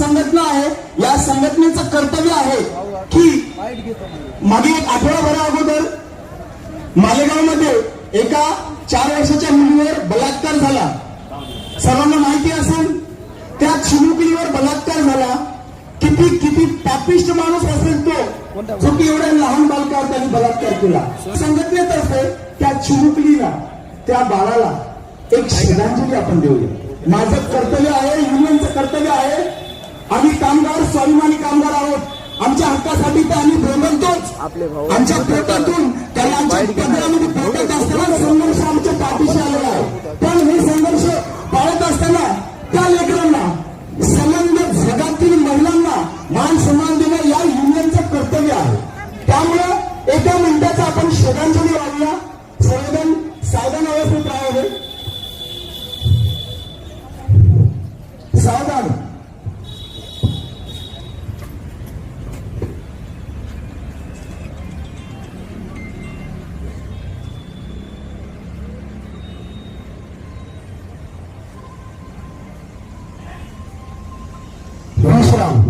संघटना आहे या संघटनेचं कर्तव्य आहे की मागे एक आठवडाभरा अगोदर मालेगावमध्ये एका चार वर्षाच्या मुलीवर बलात्कार झाला. सर्वांना माहिती असेल त्या चिमुकलीवर बलात्कार झाला. किती किती पापिष्ट माणूस असेल तो जो की एवढ्या लहान बालकावर त्यांनी बलात्कार केला. संघटनेतर्फे त्या चिमुकलीला त्या बाळाला एक श्रद्धांजली आपण देऊया. माझं कर्तव्य आहे युनियनचं कर्तव्य आहे आम्ही कामगार स्वाभिमानी कामगार आहोत. आमच्या हक्कासाठी तर आम्ही भाऊ आमच्या पोटातून त्याला आमच्या पदरामध्ये पोटात असताना संघर्ष आमच्या पाठीशी आलेला आहे. पण हे संघर्ष पाळत असताना त्या लेकरांना संबंध जगातील महिलांना मान सन्मान देणं या युनियनचं कर्तव्य आहे. त्यामुळं एका मिनिटाचा आपण श्रद्धांजली वाढूया सर्वजण सावधान अवस्थेत राहावे. सावधान. não?